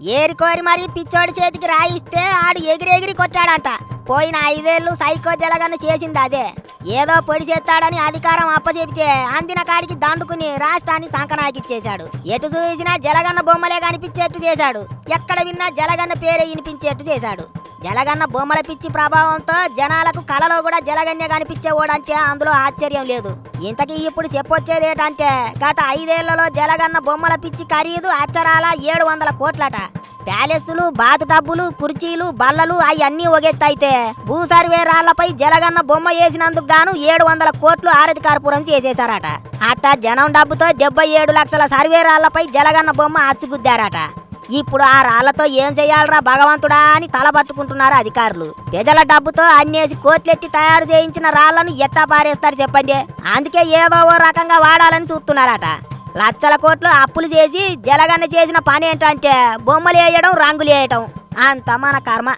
ఏరికోరి మరి పిచ్చోడి చేతికి రాయిస్తే ఆడు ఎగిరెగిరి కొట్టాడంట. పోయిన ఐదేళ్ళు సైకో జలగన్న చేసింది అదే. ఏదో పొడి చేస్తాడని అధికారం అప్పచెపితే అందిన కాడికి దండుకుని రాష్ట్రాన్ని సంకనాకిచ్చేశాడు. ఎటు చూసినా జలగన్న బొమ్మలే కనిపించేట్టు చేశాడు. ఎక్కడ విన్నా జలగన్న పేరే వినిపించేట్టు చేశాడు. జలగన్న బొమ్మల పిచ్చి ప్రభావంతో జనాలకు కలలో కూడా జలగన్య కనిపించేవాడంటే అందులో ఆశ్చర్యం లేదు. ఇంతకీ ఇప్పుడు చెప్పొచ్చేది ఏంటంటే గత ఐదేళ్ళలో జలగన్న బొమ్మల పిచ్చి ఖరీదు అచ్చరాల ఏడు వందల కోట్లట. ప్యాలెస్లు బాతు టబ్బులు కుర్చీలు బల్లలు అవన్నీ ఒగెత్తైతే భూ సర్వే రాళ్ళపై జలగన్న బొమ్మ వేసినందుకు గాను ఏడు వందల కోట్లు ఆరతి కర్పూరం చేసేశారట. అట్టా జనం డబ్బుతో డెబ్బై ఏడు లక్షల సర్వే రాళ్ళపై జలగన్న బొమ్మ అచ్చుగుద్దారట. ఇప్పుడు ఆ రాళ్ళతో ఏం చేయాలరా భగవంతుడా అని తల పట్టుకుంటున్నారు అధికారులు. ప్రజల డబ్బుతో అన్నేసి కోట్లెట్టి తయారు చేయించిన రాళ్ళను ఎట్టా పారేస్తారు చెప్పండి? అందుకే ఏదో ఓ రకంగా వాడాలని చూస్తున్నారట. లక్షల కోట్లు అప్పులు చేసి జలగన్న చేసిన పని ఏంటంటే బొమ్మలు వేయడం రంగులు వేయటం అంత మన కర్మ.